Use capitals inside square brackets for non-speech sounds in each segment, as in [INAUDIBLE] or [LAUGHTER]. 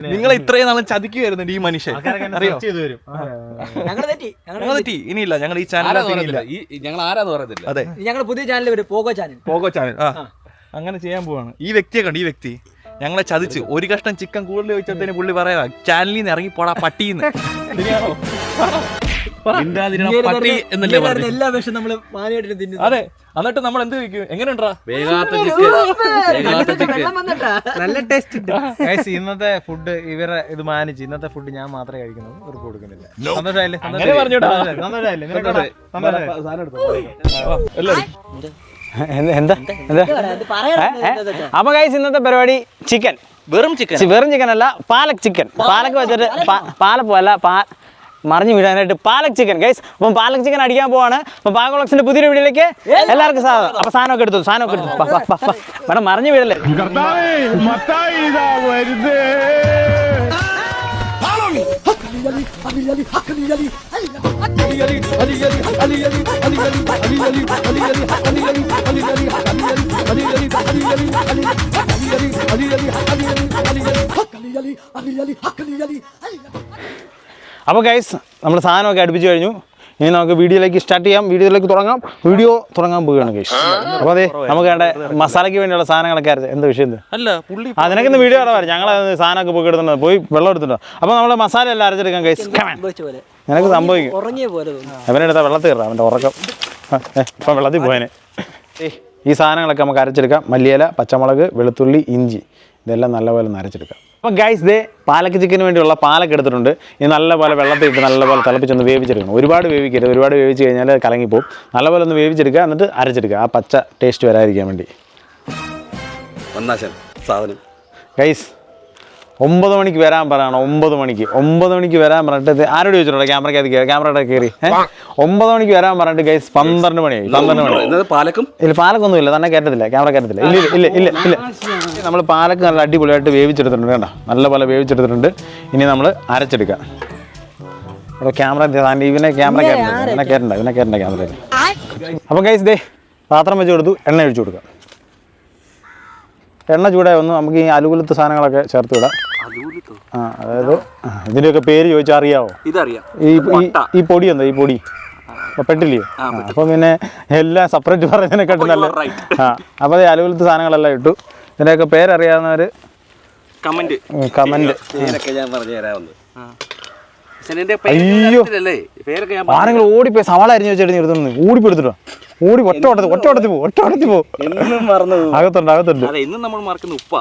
നിങ്ങളെ ഇത്രയും നാളും ചതിക്ക് വരുന്നുണ്ട് ഈ മനുഷ്യൻ. അറിയോ? ഞങ്ങൾ തെറ്റി ഇനിയില്ല ഞങ്ങൾ ഈ ചാനൽ ഞങ്ങൾ ആരാന്ന് പറയത്തില്ല? അതെ. ഞങ്ങൾ പുതിയ ചാനൽ വരും. പോകോ ചാനൽ പോകോ ചാനൽ ആ. അങ്ങനെ ചെയ്യാൻ പോവാണ്. ഈ വ്യക്തിയെ കണ്ടു ഈ വ്യക്തി. ഞങ്ങളെ ചതിച്ച്. ഒരു കഷ്ണം ചിക്കൻ കൂടുതൽ ചോദിച്ചതിന് പുള്ളി പറയാ ചാനലിൽ നിന്ന് ഇറങ്ങി പോടാ പട്ടിന്ന്. ശരിയാണോ? പട്ടി എന്നല്ലേ എല്ലാ വിഷം നമ്മൾ മാനിയായിട്ട് തിന്നുന്നു അതെ. എന്നിട്ട് നമ്മൾ എന്ത് കഴിക്കും? എങ്ങനെയുണ്ടാ? വേഗാത്ത നല്ല ടേസ്റ്റ് ഉണ്ട്. ഇന്നത്തെ ഫുഡ് ഇവരെ ഇത് മാനിച്ച്. ഇന്നത്തെ ഫുഡ് ഞാൻ മാത്രമേ കഴിക്കുന്നു ഇവർക്ക് കൊടുക്കുന്നില്ല. സന്തോഷമായില്ലേ. സന്തോഷമായില്ലേ? എന്താ? എന്താ? അപ്പൊ കൈസ് ഇന്നത്തെ പരിപാടി ചിക്കൻ വെറും ചിക്കൻ വെറും ചിക്കൻ അല്ല പാലക് ചിക്കൻ പാലക് വെച്ചിട്ട് പാലപ്പം അല്ല പാ മറിഞ്ഞു വീഴാനായിട്ട് പാലക് ചിക്കൻ ഗൈസ് അപ്പം പാലക് ചിക്കൻ അടിക്കാൻ പോവാണ് അപ്പം പാകോളക്സിന്റെ പുതിയൊരു വീഡിയോയിലേക്ക് എല്ലാവർക്കും സാധനം അപ്പൊ സാധനമൊക്കെ എടുത്തു സാധനമൊക്കെ എടുത്തു അലി വാ, അലി അലി അലി അലി വീഴല്ലേ അപ്പോൾ ഗൈസ് നമ്മൾ സാധനമൊക്കെ അടുപ്പിച്ച് കഴിഞ്ഞു. ഇനി നമുക്ക് വീഡിയോയിലേക്ക് സ്റ്റാർട്ട് ചെയ്യാം. വീഡിയോയിലേക്ക് തുടങ്ങാം. വീഡിയോ തുടങ്ങാൻ പോവുകയാണ് ഗൈസ് അപ്പോൾ അതെ നമുക്ക് വേണ്ട മസാലയ്ക്ക് വേണ്ടിയുള്ള സാധനങ്ങളൊക്കെ അരച്ച് എന്താ വിഷയം അല്ല പുള്ളി അതിനൊക്കെ വീഡിയോ ഇടവാറ് ഞങ്ങൾ സാധനമൊക്കെ പോയി എടുത്തിട്ടുണ്ട്. പോയി വെള്ളം എടുത്തിട്ടോ അപ്പോൾ നമ്മൾ മസാല എല്ലാം അരച്ചെടുക്കാം ഗൈസ് നിനക്ക് സംഭവിക്കും. അവനെടുത്താൽ വെള്ളത്തിൽ കയറാം അവന്റെ ഉറക്കം. ഇപ്പം വെള്ളത്തിൽ പോയനെ. ഈ സാധനങ്ങളൊക്കെ നമുക്ക് അരച്ചെടുക്കാം. മല്ലിയില പച്ചമുളക് വെളുത്തുള്ളി ഇഞ്ചി. ഇതെല്ലാം നല്ലപോലെ നരച്ചെടുക്കാം. അപ്പോൾ അപ്പം ഗൈസ് ദേ പാലക്ക് ചിക്കന് വേണ്ടിയുള്ള പാലക്ക് എടുത്തിട്ടുണ്ട്. ഇത് നല്ലപോലെ വെള്ളത്തിൽ ഇട്ട് നല്ലപോലെ തിളപ്പിച്ചൊന്ന് വേവിച്ചെടുക്കണം. ഒരുപാട് വേവിക്കരുത്. ഒരുപാട് വേവിച്ച് കഴിഞ്ഞാൽ കലങ്ങിപ്പോവും. നല്ലപോലെ ഒന്ന് വേവിച്ചെടുക്കുക. എന്നിട്ട് അരച്ചെടുക്കുക. ആ പച്ച ടേസ്റ്റ് വരാതിരിക്കാൻ വേണ്ടി. സാധനം. ഗൈസ് ഒമ്പത് മണിക്ക് വരാൻ പറയണം ഒമ്പത് മണിക്ക്. ഒമ്പത് മണിക്ക് വരാൻ പറഞ്ഞിട്ട് ആരോട് ചോദിച്ചിട്ടുണ്ടോ ക്യാമറയ്ക്ക് കയറി ക്യാമറയുടെ കയറി. ഒമ്പത് മണിക്ക് വരാൻ പറഞ്ഞിട്ട് ഗൈസ് പന്ത്രണ്ട് മണിയായി പന്ത്രണ്ട് മണി പാലക്കും? ഇല്ല പാലക്കൊന്നും ഇല്ല തന്നെ കയറ്റത്തില്ല ക്യാമറ കയറ്റത്തില്ല. ഇല്ല ഇല്ല ഇല്ല ഇല്ല നമ്മൾ പാലക്ക് നല്ല അടിപൊളിയായിട്ട് വേവിച്ചെടുത്തിട്ടുണ്ട് കേട്ടോ നല്ല പോലെ വേവിച്ചെടുത്തിട്ടുണ്ട്. ഇനി നമ്മൾ അരച്ചെടുക്കാം. അപ്പോൾ ക്യാമറ ഇവനെ ക്യാമറ കയറ്റണ്ട ഇവനെ കയറ്റണ്ട ഇവനെ കയറ്റണ്ട ക്യാമറയിൽ അപ്പം ഗൈസ് ദേ പാത്രം വെച്ച് കൊടുത്തു എണ്ണ ഒഴിച്ചു കൊടുക്കാം. എണ്ണ ചൂടായി വന്നു നമുക്ക് ഈ അലുകുലത്ത് സാധനങ്ങളൊക്കെ ചേർത്ത് വിടാം ആ അതായത് ഇതിന്റെയൊക്കെ ഇതിന്റെയൊക്കെ പേര് ചോദിച്ചാൽ അറിയാവോ? ഇതറിയാം. ഈ ഈ- ഈ പൊടി എന്താ ഈ പൊടി? പെട്ടില്ലേ? പെട്ടില്ലയോ അപ്പൊ പിന്നെ എല്ലാം സെപ്പറേറ്റ് പറഞ്ഞതിനെക്കാട്ടും നല്ല ആ അപ്പൊ അതേ അലുവലത്തെ സാധനങ്ങളെല്ലാം ഇട്ടു. ഇതിന്റെയൊക്കെ പേരറിയാവുന്നവര് കമന്റ്. കമന്റ്. ഞാൻ പറഞ്ഞു എന്റെ അയ്യോ. പേരൊക്കെ ഞാൻ ആരെങ്കിലും ഓടിപ്പോയി സവാള അരിഞ്ഞു വെച്ചിട്ട് ഓടിപ്പോ ഓടിപ്പെടുത്തിട്ടോ. ഓടി ഒറ്റ ഓട്ടത്തിൽ ഒറ്റ ഓട്ടത്തിൽ പോ ഒറ്റ ഓട്ടത്തിൽ പോകും. അകത്തുണ്ട് അകത്തുണ്ട്. അതെ ഇന്നും നമ്മൾ മറക്കുന്ന ഉപ്പ.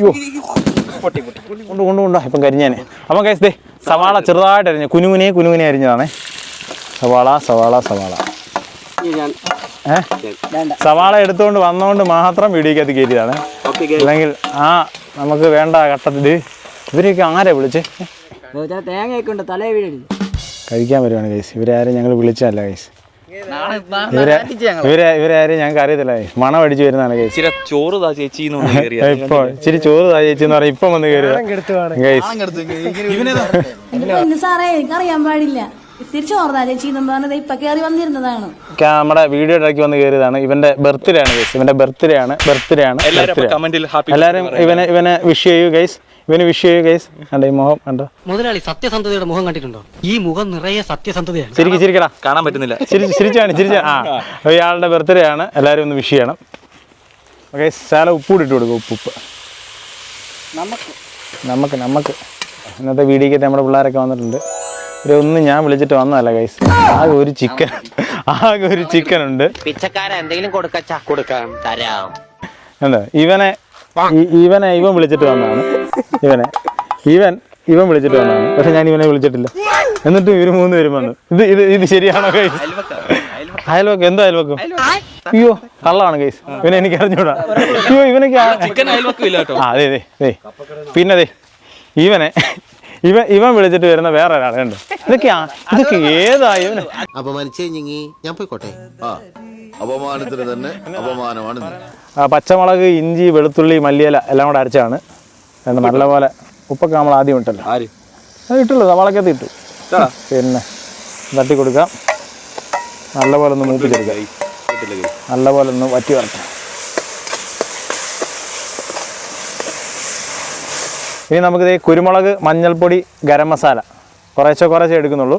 കൊണ്ട് കൊണ്ട് കൊണ്ടോ ഇപ്പം കരിഞ്ഞേനെ. അപ്പം ദേ സവാള ചെറുതായിട്ട് അരിഞ്ഞു കുനുകുനെ കുനുകുനെ അരിഞ്ഞതാണേ. സവാള സവാള സവാള. സവാള എടുത്തുകൊണ്ട് വന്നുകൊണ്ട് മാത്രം വീഡിയോക്കകത്ത് കയറ്റിയതാണ് അല്ലെങ്കിൽ ആ നമുക്ക് വേണ്ട ഘട്ടത്തിൽ ഇവരെയൊക്കെ ആരാ വിളിച്ച്? തേങ്ങയൊക്കെ ഉണ്ട് തലേ വീഴരുത്. കഴിക്കാൻ വരുവാണ് കൈസ് ഇവരാരും ഞങ്ങൾ വിളിച്ചതല്ല ഗൈസ് ഇവരെ ഇവരെ ഇവരെ ആരും ഞങ്ങൾക്ക് അറിയത്തില്ല. guys. മണം അടിച്ചു വരുന്നതാണ് ഇച്ചിരി ചോറ് താ ചേച്ചി എന്ന് കയറി ഇപ്പൊ ഇച്ചിരി ചോറ് താ ചേച്ചി എന്ന് പറഞ്ഞാൽ ഇപ്പം വന്ന് ഗൈസ് ഇല്ല സാറേ എനിക്കറിയാൻ പാടില്ല. ചേച്ചി എന്നും പറഞ്ഞത്. ഇപ്പൊ കയറി വന്നിരുന്നതാണ്. നമ്മുടെ വീഡിയോ ഇടയ്ക്ക് വന്ന് കയറിയതാണ്. ഇവന്റെ ബർത്ത്ഡേ ആണ് ഗൈസ് ഇവന്റെ ബർത്ത്ഡേ ആണ്. ബർത്ത്ഡേ ആണ്. എല്ലാവരും birthday. കമന്റിൽ ഹാപ്പി എല്ലാവരും ഇവനെ ഇവനെ വിഷ് ചെയ്യൂ ഗൈസ് ഇവന് വിഷ് ചെയ്യൂ കേസ് കണ്ടോ ഈ മുഖം? കണ്ടോ? മുതലാളി സത്യസന്ധതയുടെ മുഖം കണ്ടിട്ടുണ്ടോ? ഈ മുഖം നിറയെ സത്യസന്ധതയാണ്. ചിരിക്ക് ചിരിക്കടാ കാണാൻ പറ്റുന്നില്ല. ചിരി ചിരിച്ചാണ് ചിരിച്ച ആ അപ്പോൾ ഇയാളുടെ ബർത്ത്ഡേ ആണ്. എല്ലാവരും ഒന്ന് വിഷ് ചെയ്യണം. ഓക്കെ സാല ഉപ്പൂടിട്ട് കൊടുക്കും ഉപ്പ് നമുക്ക്. നമുക്ക് നമുക്ക്. ഇന്നത്തെ വീഡിയോക്ക് നമ്മുടെ പിള്ളേരൊക്കെ വന്നിട്ടുണ്ട്. ഒരു ഒന്ന് ഞാൻ വിളിച്ചിട്ട് വന്നതല്ല ഗൈസ് ആകെ ഒരു ചിക്കൻ ആകെ ഒരു ചിക്കൻ ഉണ്ട്. പിച്ചക്കാരൻ എന്തെങ്കിലും കൊടുക്കച്ചാ? കൊടുക്കാം. തരാം. എന്താ ഇവനെ ഇവനെ ഇവൻ വിളിച്ചിട്ട് വന്നതാണ്. ഇവനെ. ഇവൻ ഇവൻ വിളിച്ചിട്ട് വന്നാണ് പക്ഷെ ഞാൻ ഇവനെ വിളിച്ചിട്ടില്ല. എന്നിട്ട് ഇവർ മൂന്ന് പേരും വന്നു. ഇത് ഇത് ഇത് ശരിയാണോ കൈസ് അയൽവക്കം. എന്തോ അയൽവക്കം? അയ്യോ കള്ളാണ് കൈസ് ഇവനെ എനിക്ക് അറിഞ്ഞൂടാ. അയ്യോ ഇവനൊക്കെ ആ- അതെ അതെ അതെ. പിന്നെ അതെ ഇവനെ ഇവൻ ഇവൻ വിളിച്ചിട്ട് വരുന്ന വേറെ ഒരാളുണ്ട് ഇതൊക്കെയാ? ഇതൊക്കെ ഏതാ ഇവന്? അപമാനിച്ചേ ഞങ്ങി. ഞാൻ പോയിക്കോട്ടെ. അപമാനത്തിന് തന്നെ അപമാനമാണ് ആ, പച്ചമുളക് ഇഞ്ചി വെളുത്തുള്ളി മല്ലിയില എല്ലാം കൂടെ അരച്ചാണ് നല്ലപോലെ ഉപ്പൊക്കെ നമ്മൾ ആദ്യം ഇട്ടല്ലോ. ആര്? അത് ഇട്ടല്ലോ സവാളക്കകത്ത് ഇട്ടു. പിന്നെ തട്ടി കൊടുക്കാം. നല്ലപോലെ ഒന്ന് മൂപ്പിച്ചെടുക്കാം. നല്ലപോലെ ഒന്ന് വറ്റി വരട്ടെ. ഇനി നമുക്കിത് കുരുമുളക് മഞ്ഞൾപ്പൊടി ഗരം മസാല കുറേശ്ശെ കുറേശ്ശെ എടുക്കുന്നുള്ളൂ.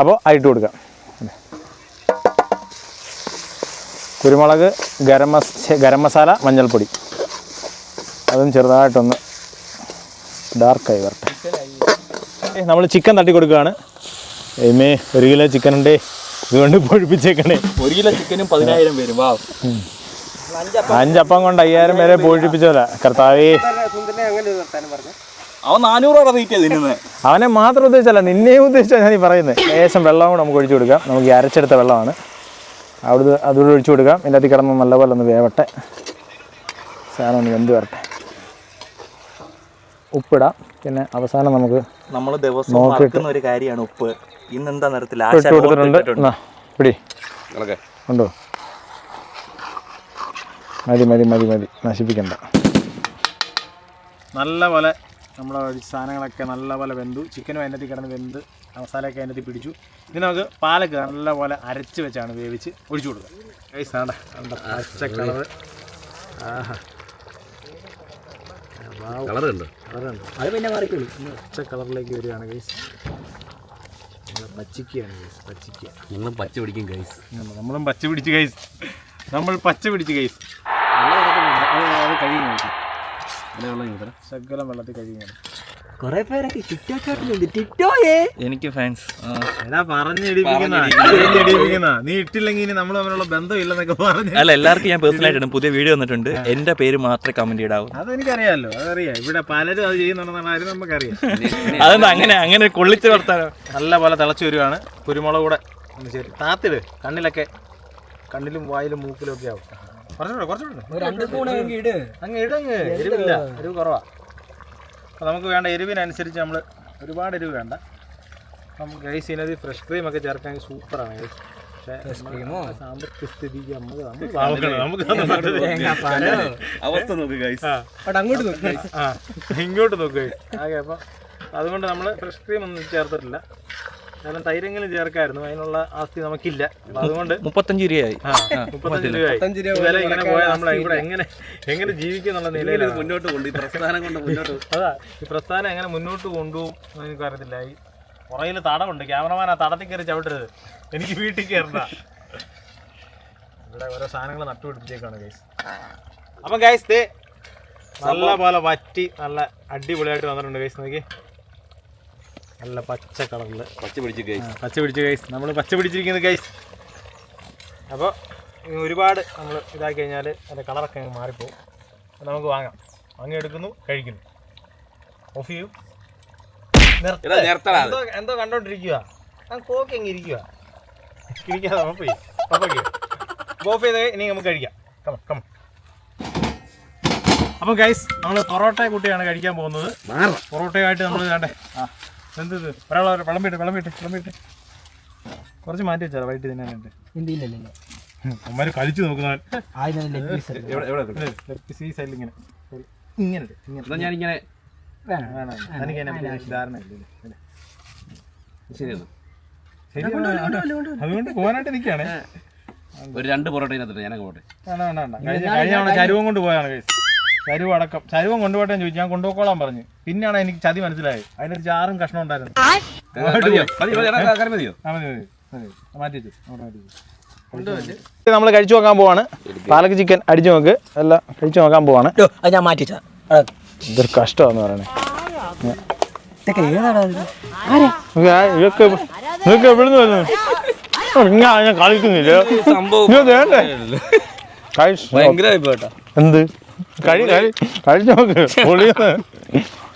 അപ്പോൾ ആയിട്ട് കൊടുക്കാം. കുരുമുളക് ഗരം മസ ഗരം മസാല മഞ്ഞൾപ്പൊടി. അതും ചെറുതായിട്ടൊന്ന് ഡാർക്കായി വരട്ടെ. നമ്മൾ ചിക്കൻ തട്ടി കൊടുക്കുകയാണ്. എമ്മേ ഒരു കിലോ ചിക്കൻ ഉണ്ട്. ഇതുകൊണ്ട് പൊഴിപ്പിച്ചേക്കണേ. ഒരു കിലോ ചിക്കനും പതിനായിരം പേരും. വാ. അഞ്ചപ്പം. കൊണ്ട് അയ്യായിരം പേരെ പൊഴിപ്പിച്ചോല. കർത്താവേ. അവൻ നാനൂറ് രൂപ തീറ്റ തിന്നുന്നത് അവനെ മാത്രം ഉദ്ദേശിച്ചല്ല നിന്നെയും ഉദ്ദേശിച്ചാണ് ഞാൻ ഈ പറയുന്നത് ലേശം വെള്ളം കൂടെ നമുക്ക് ഒഴിച്ചു കൊടുക്കാം. നമുക്ക് ഈ അരച്ചെടുത്ത വെള്ളമാണ്. അവിടുന്ന് അതുകൂടെ ഒഴിച്ചു കൊടുക്കാം. എല്ലാത്തിൽ കിടന്ന് നല്ലപോലെ ഒന്ന് വേവട്ടെ. സാധനം ഒന്ന് വെന്ത് വരട്ടെ. ഉപ്പിടാം. പിന്നെ അവസാനം നമുക്ക് നമ്മൾ ദിവസം. മറക്കുന്ന ഒരു കാര്യമാണ് ഉപ്പ്. ഇന്ന് എന്താ നിറത്തിൽ പിടി. ഉണ്ടോ മതി മതി മതി മതി. നശിപ്പിക്കണ്ട. നല്ല പോലെ നമ്മളെ സാധനങ്ങളൊക്കെ നല്ല പോലെ വെന്തു ചിക്കനും അതിനകത്ത് കിടന്ന് വെന്ത് മസാലയൊക്കെ അതിനകത്ത് പിടിച്ചു. ഇനി നമുക്ക് പാലൊക്കെ നല്ലപോലെ അരച്ച് വെച്ചാണ് വേവിച്ച് ഒഴിച്ചു കൊടുക്കുക. പച്ച കളറ്. ആഹാ. കളറുണ്ട്? അത് പിന്നെ മറിക്കുള്ളൂ പച്ച കളറിലേക്ക് വരികയാണ് ഗൈസ് പച്ചിക്കയാണ് ഗൈസ് പച്ചിക്ക നിങ്ങളും പച്ച പിടിക്കും ഗൈസ് നമ്മളും പച്ച പിടിച്ച് ഗൈസ് നമ്മൾ പച്ച പിടിച്ച് ഗൈസ് അത് കഴിയും ഗൈസ് ശകലം വെള്ളത്തിൽ കഴിയും കൊറേ പേരൊക്കെ ടിക്ടോക്ക് കാട്ടിലുണ്ട് ടിക്ടോയേ? എനിക്ക് ഫാൻസ് എടാ പറഞ്ഞിടിപ്പിക്കുന്ന നീ ഇട്ടില്ലെങ്കിൽ ഇനി നമ്മൾ തമ്മിലുള്ള ബന്ധമില്ലെന്നൊക്കെ പറഞ്ഞു അല്ല എല്ലാവർക്കും ഞാൻ പേഴ്സണൽ ആയിട്ട് പുതിയ വീഡിയോ വന്നിട്ടുണ്ട്. എന്റെ പേര് മാത്രമേ കമന്റ് ഇടാവൂ. അതെനിക്കറിയാലോ അതറിയാം. ഇവിടെ പലരും അത് ചെയ്യുന്നുണ്ടെന്നാണ് ആരും നമുക്കറിയാം. [LAUGHS] അതെന്താ അങ്ങനെ അങ്ങനെ കൊള്ളിച്ച് വർത്താനോ? നല്ല പോലെ തിളച്ചു വരുവാണ്. കുരുമുളക് കൂടെ ശരി താത്തിട് കണ്ണിലൊക്കെ കണ്ണിലും വായിലും മൂക്കിലും ഒക്കെ ആവും. കുറച്ചുകൂടെ കുറച്ചുകൂടെ. രണ്ട് സ്പൂൺ ഇട്. അങ്ങ് ഇടങ്ങ് എരിവില്ല. എരിവ് കുറവാ. അപ്പോൾ നമുക്ക് വേണ്ട എരിവിനനുസരിച്ച് നമ്മൾ ഒരുപാട് എരിവ് വേണ്ട. നമുക്ക് ഗൈസ് ഇതിനകത്ത് ഫ്രഷ് ക്രീം ഒക്കെ ചേർക്കാൻ സൂപ്പറാണ് ഗൈസ് [LAUGHS] അവസ്ഥ നോക്ക് ഗൈസ് ആ. അങ്ങോട്ട് നോക്ക് ആ. ഇങ്ങോട്ട് നോക്കുക ആകെ അപ്പം അതുകൊണ്ട് നമ്മൾ ഫ്രഷ് ക്രീം ഒന്നും ചേർത്തിട്ടില്ല. കാരണം തൈരെങ്കിലും ചേർക്കായിരുന്നു. അതിനുള്ള ആസ്തി നമുക്കില്ല. അതുകൊണ്ട് മുപ്പത്തഞ്ച് രൂപയായി. മുപ്പത്തഞ്ച് രൂപയായി. വില ഇങ്ങനെ പോയാൽ നമ്മൾ ഇവിടെ എങ്ങനെ എങ്ങനെ ജീവിക്കും എന്നുള്ള നിലയിലാണ്. മുന്നോട്ട് കൊണ്ട് ഈ പ്രസ്ഥാനം കൊണ്ട് മുന്നോട്ട് [LAUGHS] അതാ ഈ പ്രസ്ഥാനം എങ്ങനെ മുന്നോട്ട് കൊണ്ടുപോകും എനിക്ക് അറിയത്തില്ല ഈ പുറയിൽ തടമുണ്ട് ക്യാമറമാൻ ആ തടത്തിൽ കയറി ചവിട്ടരുത്. എനിക്ക് വീട്ടിൽ കയറണ്ട. ഇവിടെ ഓരോ സാധനങ്ങൾ നട്ടുപിടിപ്പിച്ചേക്കാണ് ഗൈസ് അപ്പം ഗൈസ് ദേ നല്ല പോലെ വറ്റി നല്ല അടിപൊളിയായിട്ട് വന്നിട്ടുണ്ട് ഗൈസ് നോക്കി നല്ല പച്ച കളറിൽ പച്ച പിടിച്ച് ഗൈസ് പച്ച പിടിച്ച് ഗൈസ് നമ്മൾ പച്ച പിടിച്ചിരിക്കുന്നത് ഗൈസ് അപ്പോൾ ഒരുപാട് നമ്മൾ ഇതാക്കി കഴിഞ്ഞാൽ അതിന്റെ കളറൊക്കെ അങ്ങ് മാറിപ്പോവും. നമുക്ക് വാങ്ങാം. വാങ്ങിയെടുക്കുന്നു കഴിക്കുന്നു. ഓഫ് ചെയ്യും. എന്തോ എന്തോ കണ്ടോണ്ടിരിക്കുക ഞാൻ കോക്കി അങ്ങ് ഇരിക്കുക ഇരിക്കാതെ ഓഫ് ചെയ്യും. ഓഫ് ഓഫ് ചെയ്ത് ഇനി നമുക്ക് കഴിക്കാം. കമ കമ അപ്പം ഗൈസ് നമ്മൾ പൊറോട്ട കൂട്ടിയാണ് കഴിക്കാൻ പോകുന്നത്. പൊറോട്ടയായിട്ട് നമ്മൾ വേണ്ടേ ആ. എന്ത് ഇത്? ഒരാൾ വിളമ്പിട്ട് വിളമ്പിട്ട് വിളമ്പിട്ട് കുറച്ച് മാറ്റി വെച്ചാൽ വൈകിട്ട് തിന്നാനായിട്ട് ഇന്ത്യയിലല്ലേ അമ്മമാര് കഴിച്ചു നോക്കുന്നവൻ. ഈ സൈഡിൽ ഇങ്ങനെ. ഒരു ഇങ്ങനെ ഇട്, ഇങ്ങനെ എന്നാ ഞാനിങ്ങനെ വേണം വേണം എനിക്ക് അതിനെ ധാരണ ഇല്ല ശരിയാണ് അതുകൊണ്ട് പോകാനായിട്ട് നിൽക്കുകയാണ്. ഒരു രണ്ട് പൊറോട്ട ഇതിനകത്തിട്ട് ഞാനങ്ങ് പോട്ടെ. വേണ്ട കഴിഞ്ഞ കഴിഞ്ഞ തവണ ചരുവം കൊണ്ട് പോയാണ് കേസ് ചരുവം അടക്കം. ചരുവം കൊണ്ടുപോട്ടെ എന്ന് ചോദിച്ചു. ഞാൻ കൊണ്ടുപോക്കോളാൻ പറഞ്ഞു. പിന്നെയാണ് എനിക്ക് ചതി മനസ്സിലായത്. അതിനൊരു ചാറും കഷ്ണം ഉണ്ടായിരുന്നു. നമ്മൾ മതി മതി എടാ, കറി മതിയോ? ആ മതി മതി. മതി. മാറ്റി വെച്ചു. മാറ്റി വെച്ചു. നമ്മൾ കഴിച്ചു നോക്കാൻ പോവാണ്. പാലക്ക് ചിക്കൻ അടിച്ചു നോക്ക്. അല്ല കഴിച്ചു നോക്കാൻ പോവാണ്. അത് ഞാൻ മാറ്റി ഇതൊരു കഷ്ടമാന്ന് പറയണേ. ഇതൊക്കെ ഏതാടാ ഇത്? ഇതൊക്കെ ഇതൊക്കെ എവിടുന്ന് വരുന്നു ഞാൻ ഞാൻ കളിക്കുന്നില്ല. ഇത് വേണ്ടേ? കഴിച്ച് നോക്ക്. എന്ത്? കഴിച്ചു നോക്ക്. പൊളിയാണ്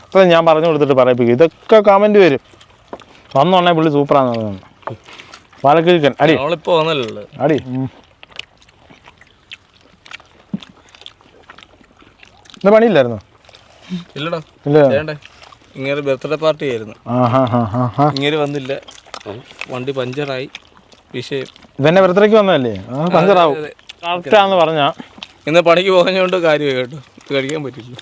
അപ്പൊ ഞാൻ പറഞ്ഞു കൊടുത്തിട്ട് പറയിപ്പിക്കും ഇതൊക്കെ കമന്റ് വരും. വന്നോണേ പുള്ളി സൂപ്പറാന്ന് പറഞ്ഞു പാലക്കിഴക്കൻ അടി. നമ്മളിപ്പോ വന്നല്ലോ അടി. ഇന്ന് പണിയില്ലായിരുന്നു? ഇല്ലടാ. ഇല്ല. ഇങ്ങനെ ബർത്ത്ഡേ പാർട്ടി ആയിരുന്നു. ഇങ്ങനെ വന്നില്ല. വണ്ടി പഞ്ചറായി. വിഷയം. ഇതെന്നെ ബർത്ത്ഡേക്ക് വന്നതല്ലേ? പഞ്ചറാവും. കറക്റ്റാന്ന് പറഞ്ഞാ. ഇന്ന് പണിക്ക് പോകുന്നതുകൊണ്ട് കാര്യമായി കേട്ടോ. ഇത് കഴിക്കാൻ പറ്റില്ല.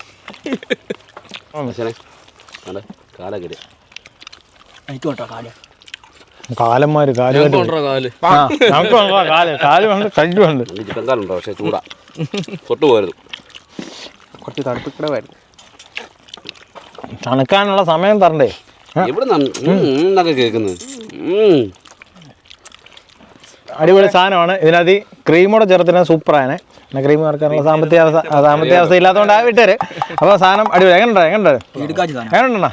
കാലന്മാര് കാൽ കാൽ? കാൽ. കാൽ വേണ്ട വേണ്ട കാലുണ്ടോ? പക്ഷേ ചൂടാ. തൊട്ട് പോരുത് കുറച്ച് തണുപ്പിക്കടവായിരുന്നു തണുക്കാനുള്ള സമയം തരണ്ടേ? എവിടെ എന്നൊക്കെ കേൾക്കുന്നത്. അടിപൊളി സാധനമാണ്. ഇതിനകത്ത് ക്രീമോടെ ചേർത്തിന് സൂപ്പറാണ് പിന്നെ ക്രീം ചേർക്കാനുള്ള സാമ്പത്തിക അവസ്ഥ സാമ്പത്തിക അവസ്ഥ ഇല്ലാത്തതുകൊണ്ട് ആ വിട്ടേര്. അപ്പോൾ സാധനം അടിപൊളി. എങ്ങനെ എങ്ങനെ. എങ്ങനെയുണ്ട്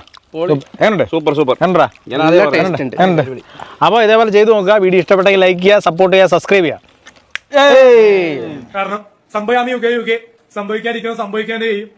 അപ്പോൾ ഇതേപോലെ ചെയ്തു നോക്കുക. വീഡിയോ ഇഷ്ടപ്പെട്ടെങ്കിൽ ലൈക്ക് ചെയ്യുക സപ്പോർട്ട് ചെയ്യുക സബ്സ്ക്രൈബ് ചെയ്യുക. കാരണം യുഗേ സംഭവിക്കാതിരിക്കുന്നത് സംഭവിക്കാനേ ചെയ്യും.